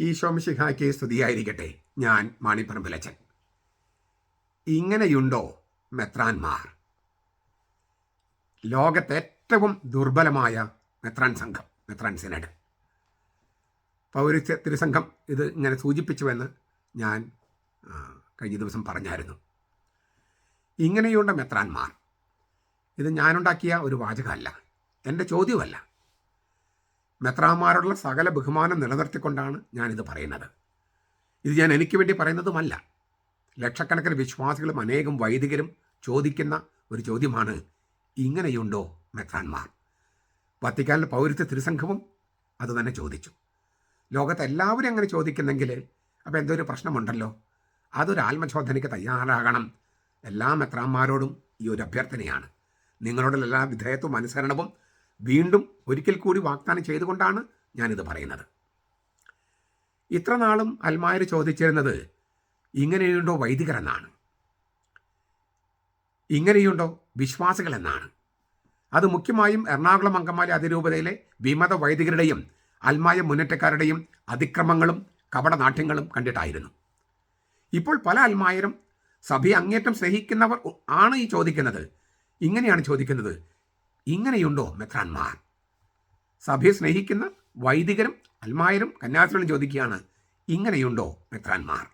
ഈശോമിശിഹായ്ക്ക് സ്തുതിയായിരിക്കട്ടെ. ഞാൻ മാണിപ്പറമ്പിലച്ചൻ. ഇങ്ങനെയുണ്ടോ മെത്രാൻമാർ ലോകത്തെ ഏറ്റവും ദുർബലമായ മെത്രാൻ സംഘം മെത്രാൻ സിനഡ്. പൗരസ്ത്യ തിരുസംഘം ഇത് ഇങ്ങനെ സൂചിപ്പിച്ചുവെന്ന് ഞാൻ കഴിഞ്ഞ ദിവസം പറഞ്ഞായിരുന്നു. ഇങ്ങനെയുള്ള മെത്രാൻമാർ ഇത് ഞാനുണ്ടാക്കിയ ഒരു വാചകമല്ല. എന്റെ ചോദ്യമല്ല. മെത്രാന്മാരോടുള്ള സകല ബഹുമാനം നിലനിർത്തിക്കൊണ്ടാണ് ഞാനിത് പറയുന്നത്. ഇത് ഞാൻ എനിക്ക് വേണ്ടി പറയുന്നതുമല്ല. ലക്ഷക്കണക്കിന് വിശ്വാസികളും അനേകം വൈദികരും ചോദിക്കുന്ന ഒരു ചോദ്യമാണ് ഇങ്ങനെയുണ്ടോ മെത്രാന്മാർ? വത്തിക്കാനിലെ പൗരത്വ തിരുസംഘവും അതുതന്നെ ചോദിച്ചു. ലോകത്തെ എല്ലാവരും അങ്ങനെ ചോദിക്കുന്നെങ്കിൽ അപ്പോൾ എന്തോ ഒരു പ്രശ്നമുണ്ടല്ലോ? അതൊരു ആത്മശോധനയ്ക്ക് തയ്യാറാകണം. എല്ലാ മെത്രാന്മാരോടും ഈ ഒരു അഭ്യർത്ഥനയാണ്. നിങ്ങളോടുള്ള എല്ലാ വിധേയത്വവും അനുസരണവും വീണ്ടും ഒരിക്കൽ കൂടി വാഗ്ദാനം ചെയ്തുകൊണ്ടാണ് ഞാനിത് പറയുന്നത്. ഇത്രനാളും അൽമായർ ചോദിച്ചിരുന്നത് ഇങ്ങനെയുണ്ടോ വൈദികർ എന്നാണ് ഇങ്ങനെയുണ്ടോ വിശ്വാസികൾ എന്നാണ് അത് മുഖ്യമായും എറണാകുളം അങ്കമാലി അതിരൂപതയിലെ വിമത വൈദികരുടെയും അൽമായ മുന്നേറ്റക്കാരുടെയും അതിക്രമങ്ങളും കപടനാട്യങ്ങളും കണ്ടിട്ടായിരുന്നു. ഇപ്പോൾ പല അൽമായരും സഭയെ അങ്ങേറ്റം സ്നേഹിക്കുന്നവർ ആണ് ഈ ചോദിക്കുന്നത്. ഇങ്ങനെയാണ് ചോദിക്കുന്നത്. ഇങ്ങനെയുണ്ടോ മെത്രാന്മാർ സഭയെ സ്നേഹിക്കുന്ന വൈദികരും അൽമായരും കന്യാസ്ത്രീകളും ചോദിക്കുകയാണ് ഇങ്ങനെയുണ്ടോ മെത്രാന്മാർ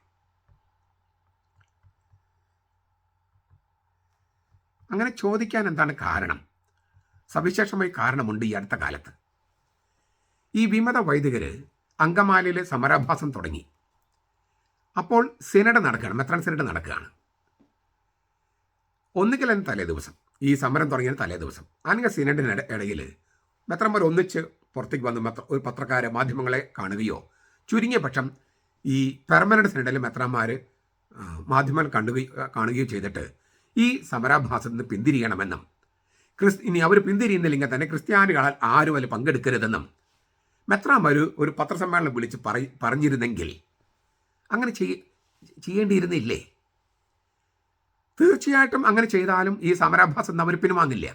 അങ്ങനെ ചോദിക്കാൻ എന്താണ് കാരണം? സവിശേഷമായി കാരണമുണ്ട് ഈ അടുത്ത കാലത്ത്. ഈ വിമത വൈദികര് അങ്കമാലയിലെ സമരാഭാസം തുടങ്ങി. അപ്പോൾ സിനഡ് നടക്കുകയാണ് മെത്രാൻ സിനഡ് നടക്കുകയാണ്. ഒന്നുകിൽ അതിന് തലേ ദിവസം. ഈ സമരം തുടങ്ങിയ തലേ ദിവസം. അല്ലെങ്കിൽ സിനഡിന് ഇടയിൽ മെത്രന്മാർ ഒന്നിച്ച് പുറത്തേക്ക് വന്ന് മെത്ര ഒരു പത്രക്കാരെ മാധ്യമങ്ങളെ കാണുകയോ ചുരുങ്ങിയ പക്ഷം ഈ പെർമനന്റ് സിനഡിൽ മെത്രന്മാർ മാധ്യമങ്ങൾ കണ്ടുകയോ കാണുകയോ ചെയ്തിട്ട് ഈ സമരാഭാസത്തിൽ നിന്ന് പിന്തിരിയണമെന്നും ക്രിസ് ഇനി അവർ പിന്തിരിയുന്നില്ലെങ്കിൽ തന്നെ ക്രിസ്ത്യാനികളാൽ ആരും അതിൽ പങ്കെടുക്കരുതെന്നും മെത്രാന്മാർ ഒരു പത്രസമ്മേളനം വിളിച്ച് പറ പറഞ്ഞിരുന്നെങ്കിൽ അങ്ങനെ ചെയ്യ ചെയ്യേണ്ടിയിരുന്നില്ലേ? തീർച്ചയായിട്ടും അങ്ങനെ ചെയ്താലും ഈ സമരാഭ്യാസം അവർ പിൻവാങ്ങില്ല.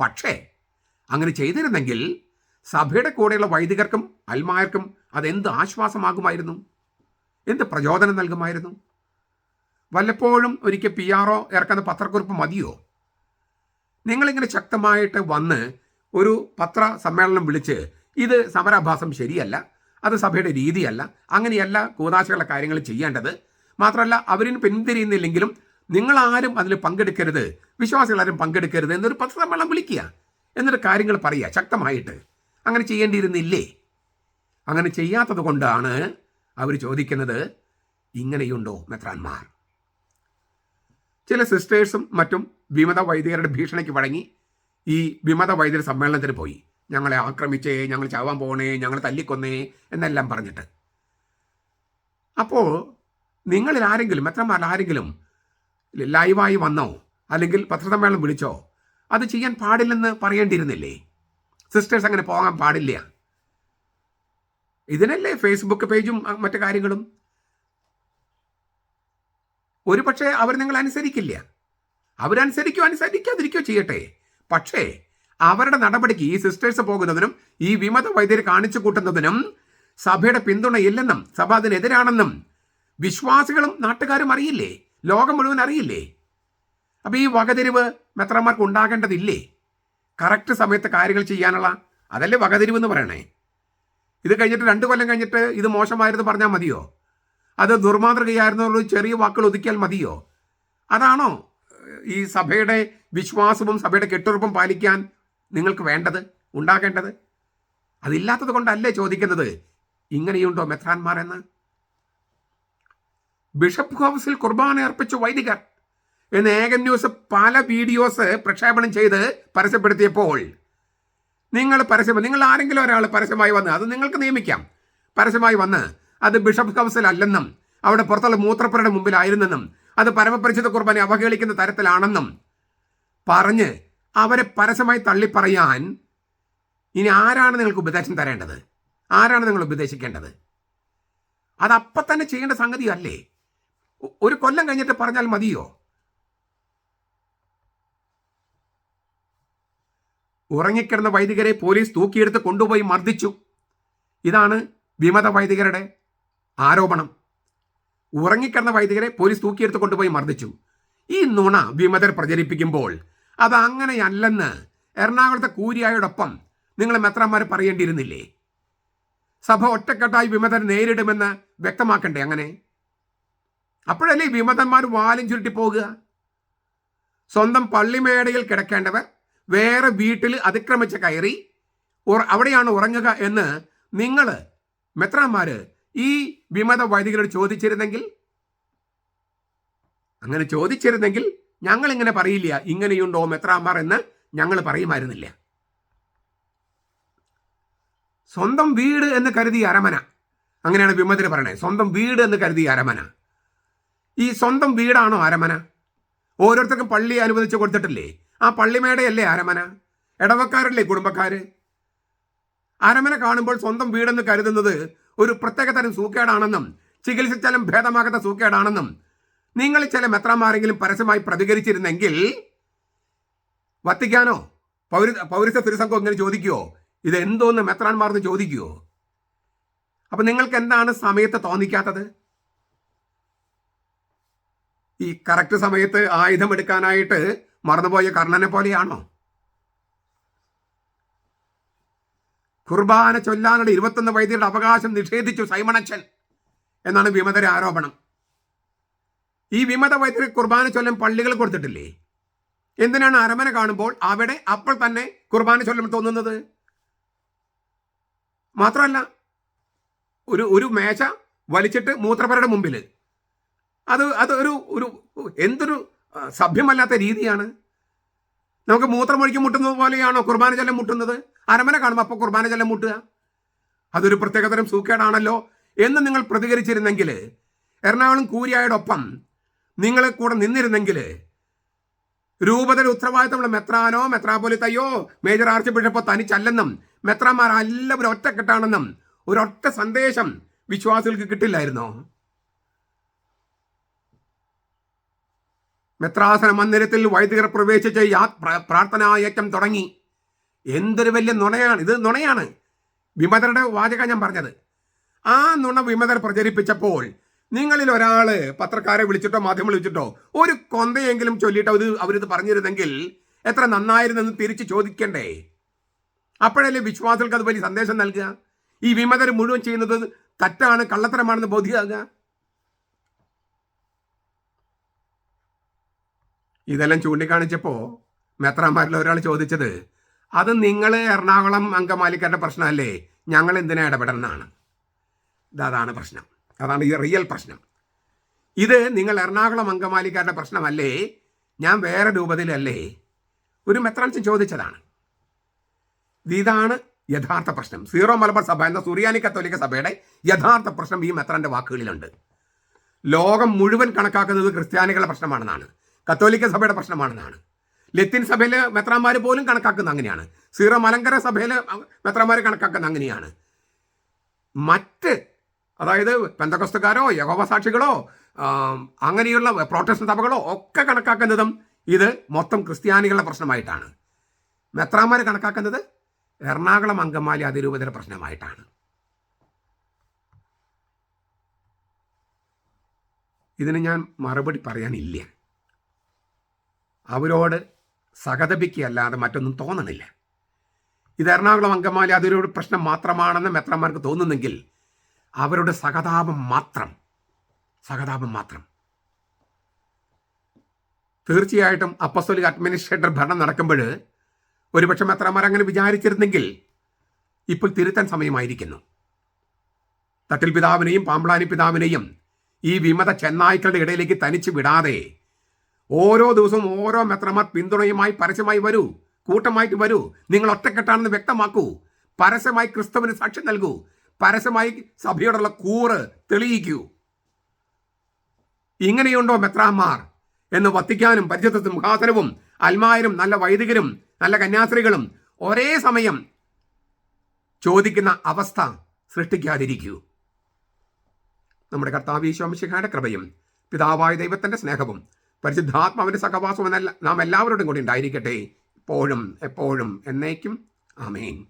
പക്ഷേ അങ്ങനെ ചെയ്തിരുന്നെങ്കിൽ സഭയുടെ കൂടെയുള്ള വൈദികർക്കും അൽമായർക്കും അതെന്ത് ആശ്വാസമാകുമായിരുന്നു? എന്ത് പ്രചോദനം നൽകുമായിരുന്നു? വല്ലപ്പോഴും ഒരിക്കൽ പി ആർ ഒ ഇറക്കുന്ന പത്രക്കുറിപ്പ് മതിയോ? നിങ്ങളിങ്ങനെ ശക്തമായിട്ട് വന്ന് ഒരു പത്ര സമ്മേളനം വിളിച്ച് ഇത് സമരാഭാസം ശരിയല്ല അത് സഭയുടെ രീതിയല്ല അങ്ങനെയല്ല കൂതാശകളുടെ കാര്യങ്ങൾ ചെയ്യേണ്ടത്. മാത്രമല്ല അവരിന് പിന്തിരിയുന്നില്ലെങ്കിലും നിങ്ങളാരും അതിൽ പങ്കെടുക്കരുത്. വിശ്വാസികളാരും പങ്കെടുക്കരുത് എന്നൊരു പത്രസമ്മേളനം വിളിക്കുക. എന്നൊരു കാര്യങ്ങൾ പറയുക. ശക്തമായിട്ട്. അങ്ങനെ ചെയ്യേണ്ടിയിരുന്നില്ലേ? അങ്ങനെ ചെയ്യാത്തത് കൊണ്ടാണ് അവർ ചോദിക്കുന്നത് ഇങ്ങനെയുണ്ടോ മെത്രാന്മാർ? ചില സിസ്റ്റേഴ്സും മറ്റും വിമത വൈദികരുടെ ഭീഷണിക്ക് വഴങ്ങി ഈ വിമത വൈദ്യർ സമ്മേളനത്തിന് പോയി. ഞങ്ങളെ ആക്രമിച്ചേ ഞങ്ങൾ ചാവാൻ പോകണേ ഞങ്ങൾ തല്ലിക്കൊന്നേ എന്നെല്ലാം പറഞ്ഞിട്ട്. അപ്പോൾ നിങ്ങളിൽ ആരെങ്കിലും എത്രമാർ ആരെങ്കിലും ലൈവായി വന്നോ? അല്ലെങ്കിൽ പത്രസമ്മേളനം വിളിച്ചോ? അത് ചെയ്യാൻ പാടില്ലെന്ന് പറയേണ്ടിയിരുന്നില്ലേ? സിസ്റ്റേഴ്സ് അങ്ങനെ പോകാൻ പാടില്ല. ഇതിനല്ലേ ഫേസ്ബുക്ക് പേജും മറ്റു കാര്യങ്ങളും? ഒരു പക്ഷേ അവർ നിങ്ങൾ അനുസരിക്കില്ല. അവരനുസരിക്കോ അനുസരിക്കാതിരിക്കോ ചെയ്യട്ടെ. പക്ഷേ അവരുടെ നടപടിക്ക് ഈ സിസ്റ്റേഴ്സ് പോകുന്നതിനും ഈ വിമത വൈദ്യർ കാണിച്ചു കൂട്ടുന്നതിനും സഭയുടെ പിന്തുണയില്ലെന്നും സഭ അതിനെതിരാണെന്നും വിശ്വാസികളും നാട്ടുകാരും അറിയില്ലേ? ലോകം മുഴുവൻ അറിയില്ലേ? അപ്പം ഈ വകതിരിവ് മെത്രന്മാർക്ക് ഉണ്ടാകേണ്ടതില്ലേ? കറക്റ്റ് സമയത്ത് കാര്യങ്ങൾ ചെയ്യാനുള്ള അതല്ലേ വകതിരിവ് എന്ന് പറയണേ? ഇത് കഴിഞ്ഞിട്ട് രണ്ട് കൊല്ലം കഴിഞ്ഞിട്ട് ഇത് മോശമായിരുന്നു പറഞ്ഞാൽ മതിയോ? അത് ദുർമാതൃകയായിരുന്നു ചെറിയ വാക്കുകൾ ഒതുക്കിയാൽ മതിയോ? അതാണോ ഈ സഭയുടെ വിശ്വാസവും സഭയുടെ കെട്ടുറപ്പും പാലിക്കാൻ നിങ്ങൾക്ക് വേണ്ടത് ഉണ്ടാകേണ്ടത്? അതില്ലാത്തത് കൊണ്ടല്ലേ ചോദിക്കുന്നത്? ഇങ്ങനെയുണ്ടോ മെത്രാന്മാർ എന്ന് ബിഷപ്പ് ഹൗസിൽ കുർബാന അർപ്പിച്ച വൈദികർ. എന്ന് ഏകൻ ന്യൂസ് പല വീഡിയോസ് പ്രക്ഷേപണം ചെയ്ത് പരസ്യപ്പെടുത്തിയപ്പോൾ നിങ്ങൾ പരസ്യം നിങ്ങൾ ആരെങ്കിലും ഒരാൾ പരസ്യമായി വന്ന് അത് നിങ്ങൾക്ക് നിയമിക്കാം. പരസ്യമായി വന്ന് അത് ബിഷപ്പ് ഹൗസിൽ അല്ലെന്നും അവിടെ പുറത്തുള്ള മൂത്രപ്പുരയുടെ മുമ്പിലായിരുന്നെന്നും അത് പരമപരിചിത കുർബാനെ അവഹേളിക്കുന്ന തരത്തിലാണെന്നും പറഞ്ഞ് അവരെ പരസ്യമായി തള്ളിപ്പറയാൻ ഇനി ആരാണ് നിങ്ങൾക്ക് ഉപദേശം തരേണ്ടത്? ആരാണ് നിങ്ങൾ ഉപദേശിക്കേണ്ടത്? അത് അപ്പം തന്നെ ചെയ്യേണ്ട സംഗതിയല്ലേ? ഒരു കൊല്ലം കഴിഞ്ഞിട്ട് പറഞ്ഞാൽ മതിയോ? ഉറങ്ങിക്കിടന്ന വൈദികരെ പോലീസ് തൂക്കിയെടുത്ത് കൊണ്ടുപോയി മർദ്ദിച്ചു. ഇതാണ് വിമത വൈദികരുടെ ആരോപണം. ഉറങ്ങിക്കിടന്ന വൈദികരെ പോലീസ് തൂക്കിയെടുത്ത് കൊണ്ടുപോയി മർദ്ദിച്ചു. ഈ നുണ വിമതർ പ്രചരിപ്പിക്കുമ്പോൾ അത് അങ്ങനെയല്ലെന്ന് എറണാകുളത്തെ കൂരിയായോടൊപ്പം നിങ്ങൾ മെത്രാന്മാർ പറയേണ്ടിയിരുന്നില്ലേ? സഭ ഒറ്റക്കെട്ടായി വിമതരെ നേരിടുമെന്ന് വ്യക്തമാക്കണ്ടേ അങ്ങനെ? അപ്പോഴല്ലേ വിമതന്മാർ വാലും ചുരുട്ടി പോകുക? സ്വന്തം പള്ളിമേടയിൽ കിടക്കേണ്ടവർ വേറെ വീട്ടിൽ അതിക്രമിച്ച് കയറി അവിടെയാണ് ഉറങ്ങുക എന്ന് നിങ്ങൾ മെത്രാന്മാര് ഈ വിമത വൈദികരോട് ചോദിച്ചിരുന്നെങ്കിൽ? അങ്ങനെ ചോദിച്ചിരുന്നെങ്കിൽ ഞങ്ങൾ ഇങ്ങനെ പറയില്ല ഇങ്ങനെയുണ്ടോ മെത്രാന്മാർ എന്ന് ഞങ്ങൾ പറയുമായിരുന്നില്ല. സ്വന്തം വീട് എന്ന് കരുതി അരമന അങ്ങനെയാണ് വിമതിന് പറയണേ സ്വന്തം വീട് എന്ന് കരുതി അരമന ഈ സ്വന്തം വീടാണോ അരമന? ഓരോരുത്തർക്കും പള്ളി അനുവദിച്ച് കൊടുത്തിട്ടില്ലേ? ആ പള്ളിമേടയല്ലേ അരമന? ഇടവക്കാരല്ലേ കുടുംബക്കാർ അരമന കാണുമ്പോൾ സ്വന്തം വീടെന്ന് കരുതുന്നത് ഒരു പ്രത്യേക തരം സൂക്കേടാണെന്നും ചികിത്സിച്ചാലും ഭേദമാകാത്ത സൂക്കേടാണെന്നും നിങ്ങൾ ചില മെത്രാന്മാരെങ്കിലും പരസ്യമായി പ്രതികരിച്ചിരുന്നെങ്കിൽ വത്തിക്കാനോ? പൗര പൗരസ്ത്യ തിരുസംഘം ഇങ്ങനെ ചോദിക്കുവോ? ഇത് എന്തോന്ന് മെത്രാന്മാർന്ന് ചോദിക്കുവോ? അപ്പൊ നിങ്ങൾക്ക് എന്താണ് സമയത്ത് തോന്നിക്കാത്തത്? ഈ കറക്റ്റ് സമയത്ത് ആയുധം എടുക്കാനായിട്ട് മറന്നുപോയ കർണനെ പോലെയാണോ? കുർബാന ചൊല്ലാനുള്ള ഇരുപത്തൊന്ന് വൈദ്യരുടെ അവകാശം നിഷേധിച്ചു സൈമണച്ചൻ എന്നാണ് വിമതരെ ആരോപണം. ഈ വിമത വൈദ്യർ കുർബാന ചൊല്ലം പള്ളികൾ കൊടുത്തിട്ടില്ലേ? എന്തിനാണ് അരമന കാണുമ്പോൾ അവിടെ അപ്പോൾ തന്നെ കുർബാന ചൊല്ലം തോന്നുന്നത്? മാത്രമല്ല ഒരു ഒരു മേശ വലിച്ചിട്ട് മൂത്രപ്പരുടെ മുമ്പിൽ അത് അതൊരു ഒരു എന്തൊരു സഭ്യമല്ലാത്ത രീതിയാണ്. നമുക്ക് മൂത്രമൊഴിക്ക് മുട്ടുന്നത് പോലെയാണോ കുർബാന ജലം മുട്ടുന്നത്? അരമന കാണുമ്പോൾ അപ്പോൾ കുർബാന ജലം മുട്ടുക. അതൊരു പ്രത്യേകതരം സൂക്കേടാണല്ലോ എന്ന് നിങ്ങൾ പ്രതികരിച്ചിരുന്നെങ്കിൽ എറണാകുളം കൂരിയായോടൊപ്പം നിങ്ങളെ കൂടെ നിന്നിരുന്നെങ്കിൽ രൂപതയുടെ ഉത്തരവാദിത്തമുള്ള മെത്രാനോ മെത്രാപോലിത്തയോ മേജർ ആർച്ച് ബിഷപ്പോ തനിച്ചല്ലെന്നും മെത്രാന്മാർ എല്ലാവരും ഒറ്റക്കെട്ടാണെന്നും ഒരൊറ്റ സന്ദേശം വിശ്വാസികൾക്ക് കിട്ടില്ലായിരുന്നോ? മെത്രാസന മന്ദിരത്തിൽ വൈദികർ പ്രവേശിച്ച് യാ പ്രാർത്ഥനായേറ്റം തുടങ്ങി. എന്തൊരു വലിയ നുണയാണ് ഇത് നുണയാണ്. വിമതരുടെ വാചകം ഞാൻ പറഞ്ഞത്. ആ നുണ വിമതർ പ്രചരിപ്പിച്ചപ്പോൾ നിങ്ങളിൽ ഒരാൾ പത്രക്കാരെ വിളിച്ചിട്ടോ മാധ്യമം വിളിച്ചിട്ടോ ഒരു കൊന്തയെങ്കിലും ചൊല്ലിയിട്ട് അവർ അവരിത് പറഞ്ഞിരുന്നെങ്കിൽ എത്ര നന്നായിരുന്നെന്ന് തിരിച്ച് ചോദിക്കണ്ടേ? അപ്പോഴല്ലേ വിശ്വാസികൾക്ക് അത് വലിയ സന്ദേശം നൽകുക? ഈ വിമതർ മുഴുവൻ ചെയ്യുന്നത് തെറ്റാണ് കള്ളത്തരമാണെന്ന് ബോധ്യമാകുക? ഇതെല്ലാം ചൂണ്ടിക്കാണിച്ചപ്പോൾ മെത്രാന്മാരിൽ ഒരാൾ ചോദിച്ചത് അത് നിങ്ങൾ എറണാകുളം അങ്കമാലിക്കാരുടെ പ്രശ്നമല്ലേ? ഞങ്ങൾ എന്തിനാ ഇടപെടണമെന്നാണ് ഇതാണ് പ്രശ്നം. അതാണ് ഈ റിയൽ പ്രശ്നം. ഇത് നിങ്ങൾ എറണാകുളം അങ്കമാലിക്കാരുടെ പ്രശ്നമല്ലേ? ഞാൻ വേറെ രൂപത്തിലല്ലേ ഒരു മെത്രാൻസ് ചോദിച്ചതാണ്. ഇതാണ് യഥാർത്ഥ പ്രശ്നം. സീറോ മലബാർ സഭ എന്ന സുറിയാനി കത്തോലിക്ക സഭയുടെ യഥാർത്ഥ പ്രശ്നം ഈ മെത്രാന്റെ വാക്കുകളിലുണ്ട്. ലോകം മുഴുവൻ കണക്കാക്കുന്നത് ക്രിസ്ത്യാനികളുടെ പ്രശ്നമാണെന്നാണ്. കത്തോലിക്ക സഭയുടെ പ്രശ്നമാണെന്നാണ്. ലത്തിൻ സഭയിലെ മെത്രാന്മാർ പോലും കണക്കാക്കുന്ന അങ്ങനെയാണ്. സീറോ മലങ്കര സഭയിലെ മെത്രാന്മാർ കണക്കാക്കുന്ന അങ്ങനെയാണ്. മറ്റ് അതായത് പെന്തകസ്തുകാരോ യഹോവ സാക്ഷികളോ അങ്ങനെയുള്ള പ്രോട്ടസ്റ്റന്റ് സഭകളോ ഒക്കെ കണക്കാക്കുന്നതും ഇത് മൊത്തം ക്രിസ്ത്യാനികളുടെ പ്രശ്നമായിട്ടാണ്. മെത്രാന്മാർ കണക്കാക്കുന്നത് എറണാകുളം അങ്കമാലി അതിരൂപതയുടെ പ്രശ്നമായിട്ടാണ്. ഇതിന് ഞാൻ മറുപടി പറയാനില്ല. അവരോട് സഹതപിക്കുകയല്ലാതെ മറ്റൊന്നും തോന്നണില്ല. ഇത് എറണാകുളം അങ്കമാലി അതൊരു പ്രശ്നം മാത്രമാണെന്ന് മെത്രന്മാർക്ക് തോന്നുന്നെങ്കിൽ അവരുടെ സഹതാപം മാത്രം സഹതാപം മാത്രം. തീർച്ചയായിട്ടും അപ്പസ്തോലിക് അഡ്മിനിസ്ട്രേറ്റർ ഭരണം നടക്കുമ്പോൾ ഒരുപക്ഷെ മെത്രന്മാർ അങ്ങനെ വിചാരിച്ചിരുന്നെങ്കിൽ ഇപ്പോൾ തിരുത്താൻ സമയമായിരിക്കുന്നു. തട്ടിൽ പിതാവിനെയും പാമ്പ്ളാനി പിതാവിനെയും ഈ വിമത ചെന്നായ്ക്കളുടെ ഇടയിലേക്ക് തനിച്ച് വിടാതെ ഓരോ ദിവസവും ഓരോ മെത്രമാർ പിന്തുണയുമായി പരസ്യമായി വരൂ. കൂട്ടമായിട്ട് വരൂ. നിങ്ങൾ ഒറ്റക്കെട്ടാണെന്ന് വ്യക്തമാക്കൂ. പരസ്യമായി ക്രിസ്തുവിന് സാക്ഷ്യം നൽകൂ. പരസ്യമായി സഭയോടുള്ള കൂറ് തെളിയിക്കൂ. ഇങ്ങനെയുണ്ടോ മെത്രാന്മാർ എന്ന് വത്തിക്കാനും പരിശുദ്ധ മുഖാസനവും അൽമായരും നല്ല വൈദികരും നല്ല കന്യാസ്ത്രീകളും ഒരേ സമയം ചോദിക്കുന്ന അവസ്ഥ സൃഷ്ടിക്കാതിരിക്കൂ. നമ്മുടെ കർത്താവ് ഈശോമിശിഖയുടെ കൃപയും പിതാവായ ദൈവത്തിന്റെ സ്നേഹവും പരിശുദ്ധാത്മാവിന്റെ സഹവാസം എന്നല്ല നാം എല്ലാവരോടും കൂടി ഉണ്ടായിരിക്കട്ടെ. എപ്പോഴും എപ്പോഴും എന്നേക്കും. ആമേൻ.